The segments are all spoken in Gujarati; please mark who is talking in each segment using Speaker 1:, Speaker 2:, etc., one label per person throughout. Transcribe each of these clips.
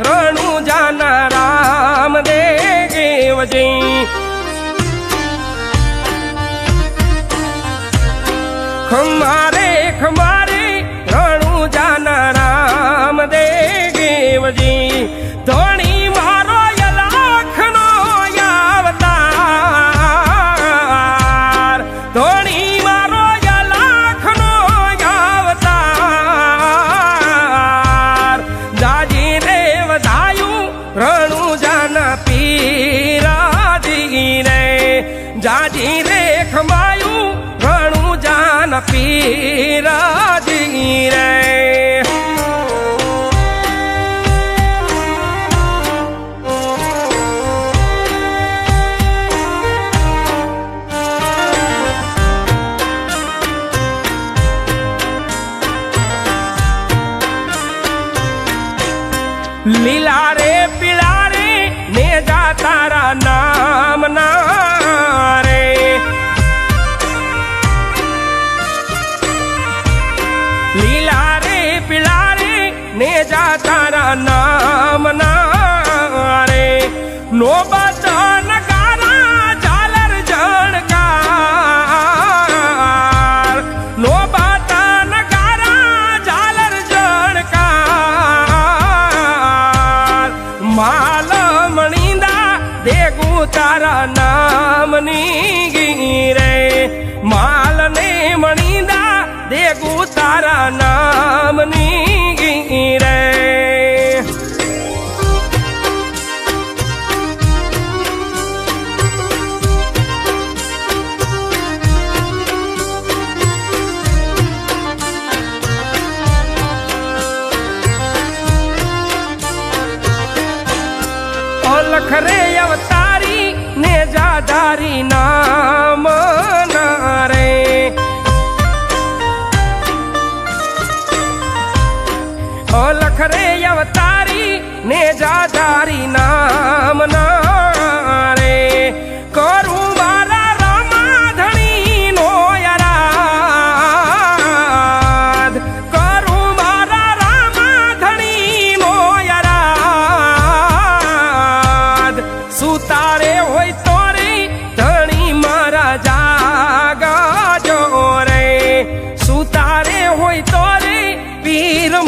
Speaker 1: રણું જાના રામ દેવજી ખમારે ખમા લીલા રે પીળા રે ને જા તારા નામ ના રે. લીલા રે પીળા રે ને જા તારા નામ ના રે. નો બચન તારા નામની ગીરે માલ ને મણીદા દેગું તારા નામની ગીરે. ખરે જાધારી નામ રે. લખરે અવતારી ને જાધારી નામ ના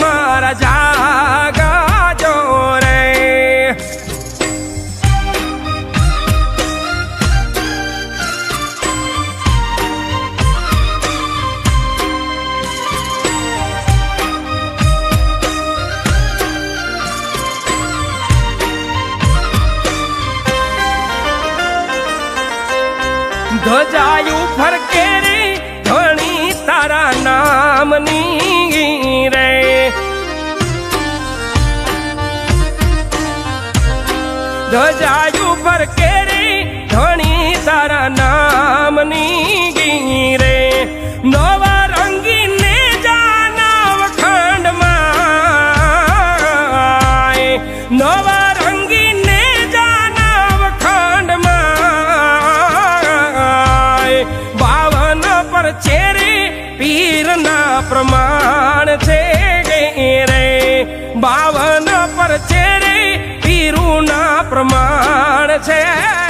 Speaker 1: મારા જાગા જો રે. ધજાયું ફરકે રે ધણી તારા નામની. ધજાયું પર કેરી, ધણી તારા નામની ગીરે. નવા રંગીને વખંડમાં નવા રંગીને વખંડમાં બાવન પર ચેરે, પીરના પ્રમાણ છે રે બાવન પર ચેરે, પીરુના પ્રમાણ છે.